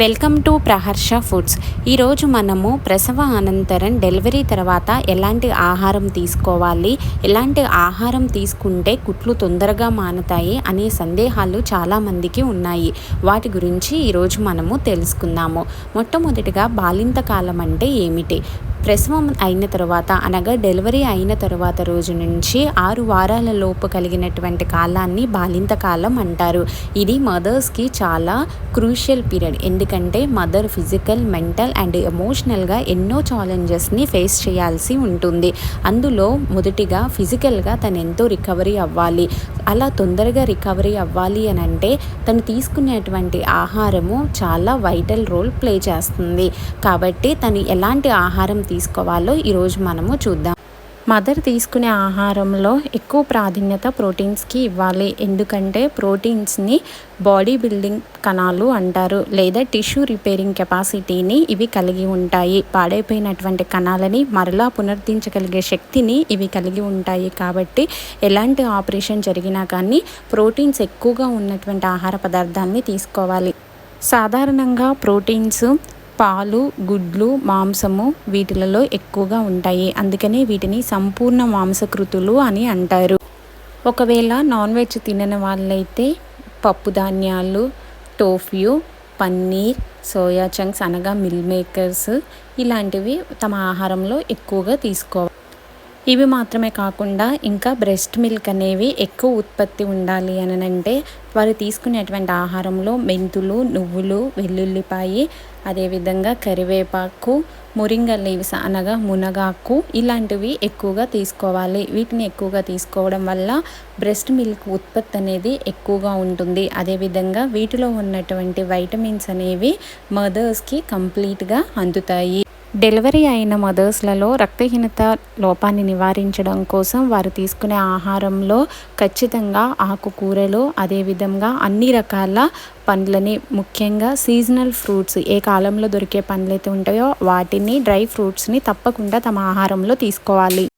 Welcome to Praharsha foods. ఈరోజు మనము ప్రసవ అనంతరం డెలివరీ తర్వాత ఎలాంటి ఆహారం తీసుకోవాలి ఎలాంటి ఆహారం తీసుకుంటే కుట్లు తొందరగా మానుతాయి అనే సందేహాలు చాలామందికి ఉన్నాయి. వాటి గురించి ఈరోజు మనము తెలుసుకుందాము. మొట్టమొదటిగా బాలింత కాలం అంటే ఏమిటి? ప్రసవం అయిన తర్వాత అనగా డెలివరీ అయిన తర్వాత రోజు నుంచి ఆరు వారాల లోపు కలిగినటువంటి కాలాన్ని బాలింత కాలం అంటారు. ఇది మదర్స్కి చాలా క్రూషియల్ పీరియడ్ ఎందుకంటే మదర్ ఫిజికల్ మెంటల్ అండ్ ఎమోషనల్గా ఎన్నో ఛాలెంజెస్ని ఫేస్ చేయాల్సి ఉంటుంది. అందులో మొదటిగా ఫిజికల్గా తను ఎంతో రికవరీ అవ్వాలి. అలా తొందరగా రికవరీ అవ్వాలి అని అంటే తను తీసుకునేటువంటి ఆహారము చాలా వైటల్ రోల్ ప్లే చేస్తుంది. కాబట్టి తను ఎలాంటి ఆహారం తీసుకోవాలో ఈరోజు మనము చూద్దాం. మదర్ తీసుకునే ఆహారంలో ఎక్కువ ప్రాధాన్యత ప్రోటీన్స్కి ఇవ్వాలి. ఎందుకంటే ప్రోటీన్స్ని బాడీ బిల్డింగ్ కణాలు అంటారు లేదా టిష్యూ రిపేరింగ్ కెపాసిటీని ఇవి కలిగి ఉంటాయి. పాడైపోయినటువంటి కణాలని మరలా పునరుద్ధరించగలిగే శక్తిని ఇవి కలిగి ఉంటాయి. కాబట్టి ఎలాంటి ఆపరేషన్ జరిగినా కానీ ప్రోటీన్స్ ఎక్కువగా ఉన్నటువంటి ఆహార పదార్థాన్ని తీసుకోవాలి. సాధారణంగా ప్రోటీన్స్ పాలు గుడ్లు మాంసము వీటిలలో ఎక్కువగా ఉంటాయి. అందుకనే వీటిని సంపూర్ణ మాంసకృతులు అని అంటారు. ఒకవేళ నాన్ వెజ్ తినని వాళ్ళైతే పప్పు ధాన్యాలు టోఫ్యూ పన్నీర్ సోయా చంక్స్ అనగా మిల్ మేకర్స్ ఇలాంటివి తమ ఆహారంలో ఎక్కువగా తీసుకోవాలి ఇవి మాత్రమే కాకుండా ఇంకా బ్రెస్ట్ మిల్క్ అనేవి ఎక్కువ ఉత్పత్తి ఉండాలి అని అంటే వారు తీసుకునేటువంటి ఆహారంలో మెంతులు నువ్వులు వెల్లుల్లిపాయి అదేవిధంగా కరివేపాకు మురింగ లీవ్స్ అనగా మునగాకు ఇలాంటివి ఎక్కువగా తీసుకోవాలి. వీటిని ఎక్కువగా తీసుకోవడం వల్ల బ్రెస్ట్ మిల్క్ ఉత్పత్తి అనేది ఎక్కువగా ఉంటుంది. అదేవిధంగా వీటిలో ఉన్నటువంటి వైటమిన్స్ అనేవి మదర్స్కి కంప్లీట్గా అందుతాయి. డెలివరీ అయిన మదర్స్లలో రక్తహీనత లోపాన్ని నివారించడం కోసం వారు తీసుకునే ఆహారంలో ఖచ్చితంగా ఆకుకూరలు అదేవిధంగా అన్ని రకాల పండ్లని ముఖ్యంగా సీజనల్ ఫ్రూట్స్ ఏ కాలంలో దొరికే పండ్లు అయితే ఉంటాయో వాటిని డ్రై ఫ్రూట్స్ని తప్పకుండా తమ ఆహారంలో తీసుకోవాలి.